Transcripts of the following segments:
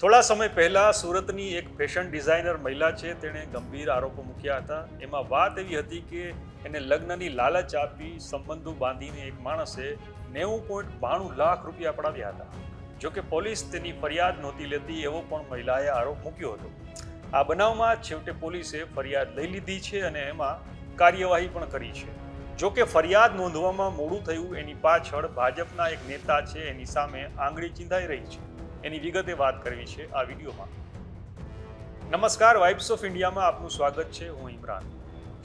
થોડા સમય પહેલાં સુરતની એક ફેશન ડિઝાઇનર મહિલા છે, તેણે ગંભીર આરોપો મૂક્યા હતા. એમાં વાત એવી હતી કે એને લગ્નની લાલચ આપી સંબંધો બાંધીને એક માણસે નેવું પોઈન્ટ બાણું લાખ રૂપિયા પડાવ્યા હતા. જોકે પોલીસ તેની ફરિયાદ નહોતી લેતી, એવો પણ મહિલાએ આરોપ મૂક્યો હતો. આ બનાવમાં છેવટે પોલીસે ફરિયાદ લઈ લીધી છે અને એમાં કાર્યવાહી પણ કરી છે. જોકે ફરિયાદ નોંધવામાં મોડું થયું, એની પાછળ ભાજપના એક નેતા છે, એની સામે આંગળી ચીંધાઈ રહી છે. એની વિગતે વાત કરવી છે આ વિડીયોમાં. નમસ્કાર વાઇબ્સ ઓફ ઇન્ડિયામાં આપનું સ્વાગત છે. હું ઇમરાન.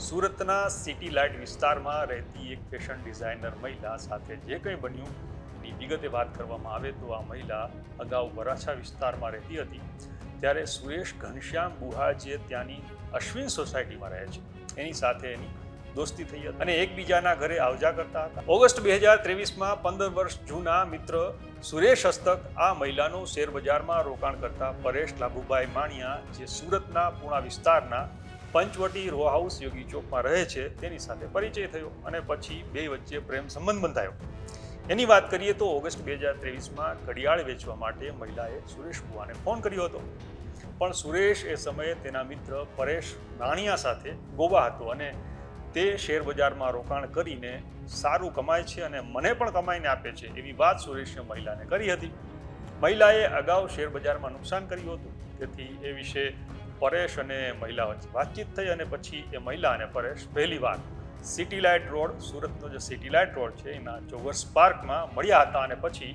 સુરતના સિટી લાઇટ વિસ્તારમાં રહેતી એક ફેશન ડિઝાઇનર મહિલા સાથે જે કંઈ બન્યું, એની વિગતે વાત કરવામાં આવે તો આ મહિલા અગાઉ વરાછા વિસ્તારમાં રહેતી હતી. ત્યારે સુરેશ ઘનશ્યામ બુહા જે ત્યાંની અશ્વિન સોસાયટીમાં રહે છે. એની સાથે એની દોસ્તી થઈ હતી અને એકબીજાના ઘરે આવજા કરતા હતા. ઓગસ્ટ બે હજાર ત્રેવીસમાં પંદર વર્ષ જૂના મિત્ર સુરેશ હસ્તક આ મહિલાનું શેરબજારમાં રોકાણ કરતા પરેશ લાભુભાઈ માણિયા, જે સુરતના પૂણા વિસ્તારના પંચવટી રો હાઉસ યોગી ચોકમાં રહે છે, તેની સાથે પરિચય થયો અને પછી બે વચ્ચે પ્રેમ સંબંધ બંધાયો. એની વાત કરીએ તો ઓગસ્ટ બે હજાર ત્રેવીસમાં ઘડિયાળ વેચવા માટે મહિલાએ સુરેશ બુવાને ફોન કર્યો હતો. પણ સુરેશ એ સમયે તેના મિત્ર પરેશ નાણિયા સાથે ગોવા હતો અને તે શેર બજારમાં રોકાણ કરીને સારું કમાય છે અને મને પણ કમાઈને આપે છે એવી વાત સુરેશે મહિલાને કરી હતી. મહિલાએ અગાઉ શેર બજારમાં નુકસાન કર્યું હતું. તેથી એ વિશે પરેશ અને મહિલા વચ્ચે વાતચીત થઈ અને પછી એ મહિલા અને પરેશ પહેલી વાર સિટી લાઇટ રોડ, સુરતનો જે સિટી લાઇટ રોડ છે, એના ચોગર્સ પાર્કમાં મળ્યા હતા અને પછી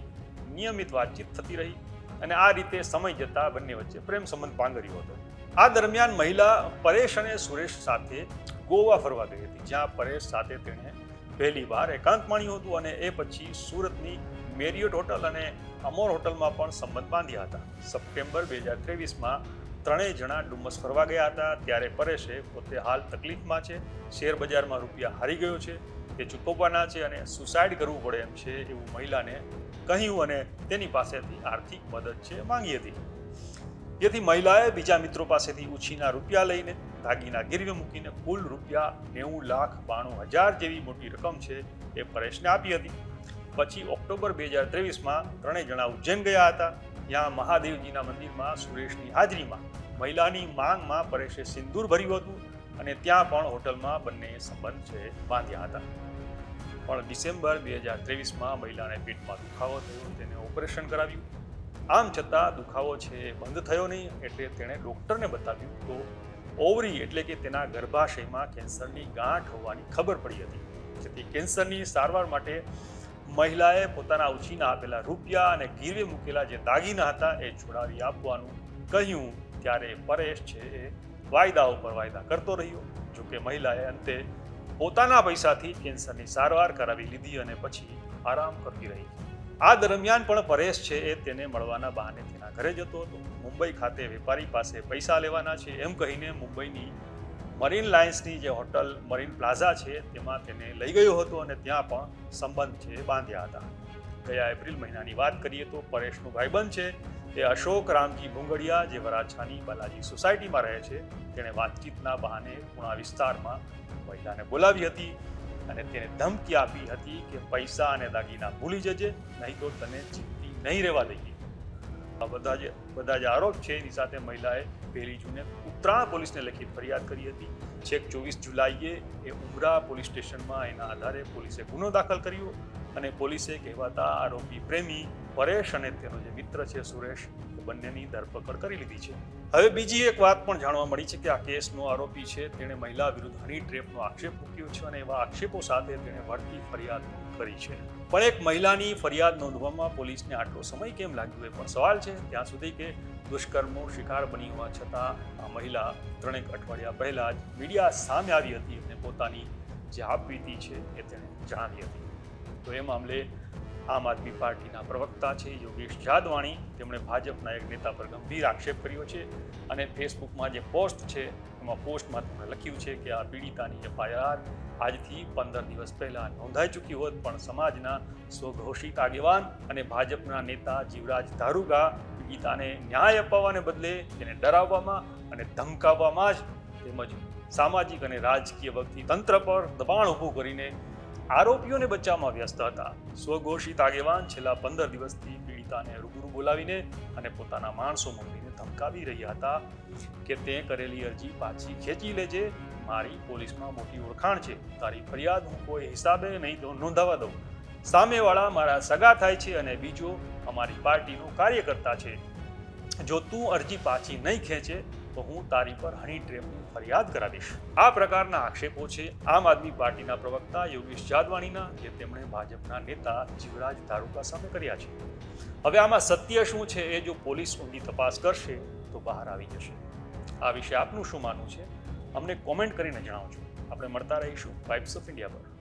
નિયમિત વાતચીત થતી રહી અને આ રીતે સમય જતાં બંને વચ્ચે પ્રેમ સંબંધ પાંગર્યો હતો. આ દરમિયાન મહિલા પરેશ અને સુરેશ સાથે ગોવા ફરવા ગઈ હતી, જ્યાં પરેશ સાથે તેણે પહેલી વાર એકાંત માણ્યું હતું અને એ પછી સુરતની મેરિયોટ હોટલ અને અમોર હોટલમાં પણ સંબંધ બાંધ્યા હતા. સપ્ટેમ્બર બે હજાર ત્રેવીસમાં ત્રણેય જણા ડુમસ ફરવા ગયા હતા. ત્યારે પરેશે પોતે હાલ તકલીફમાં છે, શેર બજારમાં રૂપિયા હારી ગયો છે તે ચૂકવવાના છે અને સુસાઇડ કરવું પડે એમ છે એવું મહિલાને કહ્યું અને તેની પાસેથી આર્થિક મદદ છે માંગી હતી. જેથી મહિલાએ બીજા મિત્રો પાસેથી ઉછીના રૂપિયા લઈને દાગીના ગીરવે મૂકીને કુલ રૂપિયા નેવું લાખ બાણું હજાર જેવી મોટી રકમ છે એ પરેશને આપી હતી. પછી ઓક્ટોબર બે હજાર ત્રેવીસમાં ત્રણેય જણા ઉજ્જૈન ગયા હતા. ત્યાં મહાદેવજીના મંદિરમાં સુરેશની હાજરીમાં મહિલાની માંગમાં પરેશે સિંદૂર ભર્યું હતું અને ત્યાં પણ હોટલમાં બંને સંબંધ છે બાંધ્યા હતા. પણ ડિસેમ્બર બે હજાર ત્રેવીસમાં મહિલાને પેટમાં દુખાવો થયો, તેને ઓપરેશન કરાવ્યું. આમ છતાં દુખાવો છે બંધ થયો નહીં, એટલે તેણે ડૉક્ટરને બતાવ્યું તો ઓવરી એટલે કે તેના ગર્ભાશયમાં કેન્સરની ગાંઠ હોવાની ખબર પડી હતી. જેથી કેન્સરની સારવાર માટે મહિલાએ પોતાના ઉછીના આપેલા રૂપિયા અને ગીરવે મૂકેલા જે દાગીના હતા એ છોડાવી આપવાનું કહ્યું. ત્યારે પરેશ છે એ વાયદા ઉપર વાયદા કરતો રહ્યો. જોકે મહિલાએ અંતે પોતાના પૈસાથી કેન્સરની સારવાર કરાવી લીધી અને પછી આરામ કરતી રહી. આ દરમિયાન પણ પરેશ છે એ તેને મળવાના બહાને તેના ઘરે જતો હતો. મુંબઈ ખાતે વેપારી પાસે પૈસા લેવાના છે એમ કહીને મુંબઈની મરીન લાઇન્સની જે હોટલ મરીન પ્લાઝા છે તેમાં તેને લઈ ગયો હતો અને ત્યાં પણ સંબંધ છે બાંધ્યા હતા. ગયા એપ્રિલ મહિનાની વાત કરીએ તો પરેશનું ભાઈબંધ છે તે અશોક રામજી ભૂંગડિયા જે વરાછાની બાલાજી સોસાયટીમાં રહે છે. તેણે વાતચીતના બહાને પૂણા વિસ્તારમાં મહિલાને બોલાવી હતી. અને તેને ધમકી આપી હતી કે પૈસા અને દાગીના ભૂલી જજે, નહીં તો તને જીવતી નહીં રહેવા દઈએ આ બધા જે બધા જે આરોપ છે, એની સાથે મહિલાએ પહેલી જૂને ઉત્તરાણ પોલીસને લખી ફરિયાદ કરી હતી. છેક ચોવીસ જુલાઈએ એ ઉમરા પોલીસ સ્ટેશનમાં એના આધારે પોલીસે ગુનો દાખલ કર્યો અને પોલીસે કહેવાતા આરોપી પ્રેમી પરેશ અને તેનો જે મિત્ર છે સુરેશ, એ બંનેની ધરપકડ કરી લીધી છે. હવે બીજી એક વાત પણ જાણવા મળી છે કે આ કેસનો આરોપી છે, તેણે મહિલા વિરુદ્ધ હની ટ્રેપનો આક્ષેપ મૂક્યો છે અને એવા આક્ષેપો સાથે તેણે વળતી ફરિયાદ કરી છે. પણ એક મહિલાની ફરિયાદ નોંધવામાં પોલીસને આટલો સમય કેમ લાગ્યો એ પણ સવાલ છે. ત્યાં સુધી કે દુષ્કર્મનો શિકાર બની હોવા છતાં આ મહિલા ત્રણેક અઠવાડિયા પહેલા જ મીડિયા સામે આવી હતી અને પોતાની જે આપવીતી છે એ તેણે જણાવી હતી. તો એ મામલે આમ આદમી પાર્ટીના પ્રવક્તા છે યોગેશ જાદવાણી. તેમણે ભાજપના એક નેતા પર ગંભીર આક્ષેપ કર્યો છે અને ફેસબુકમાં જે પોસ્ટ છે, એમાં પોસ્ટમાં તેમણે લખ્યું છે કે આ પીડિતાની એફઆઈઆર આજથી પંદર દિવસ પહેલાં નોંધાઈ ચૂકી હોત, પણ સમાજના સ્વઘોષિત આગેવાન અને ભાજપના નેતા જીવરાજ ધારુગા પીડિતાને ન્યાય અપાવવાને બદલે તેને ડરાવવામાં અને ધમકાવવામાં જ તેમજ સામાજિક અને રાજકીય વગથી તંત્ર પર દબાણ ઊભું કરીને આરોપીઓને બચાવવામાં વ્યસ્ત હતા. સ્વઘોષિત આગેવાન છેલ્લા પંદર દિવસથી પીડિતાને રૂબરૂ બોલાવીને અને પોતાના માણસો મોકલીને ધમકાવી રહ્યા હતા કે તે કરેલી અરજી પાછી ખેંચી લેજે. મારી પોલીસમાં મોટી ઓળખાણ છે. તારી ફરિયાદ હું કોઈ હિસાબે નહીં નોંધાવા દઉં. સામેવાળા મારા સગા થાય છે અને બીજો અમારી પાર્ટીનો કાર્યકર્તા છે. જો તું અરજી પાછી નહીં ખેંચે તો હું તારી પર હની ટ્રેપની ફરિયાદ કરાવીશ આ પ્રકારના આક્ષેપો છે આમ આદમી પાર્ટીના પ્રવક્તા યોગેશ જાદવાણીના જે તેમણે ભાજપના નેતા જીવરાજ ધારુકા સામે કર્યા છે. હવે આમાં સત્ય શું છે એ જો પોલીસ ઊંડી તપાસ કરશે તો બહાર આવી જશે. આ વિશે આપનું શું માનવું છે? અમને કોમેન્ટ કરીને જણાવજો. આપણે મળતા રહીશું પાઇપ્સ ઓફ ઇન્ડિયા પર.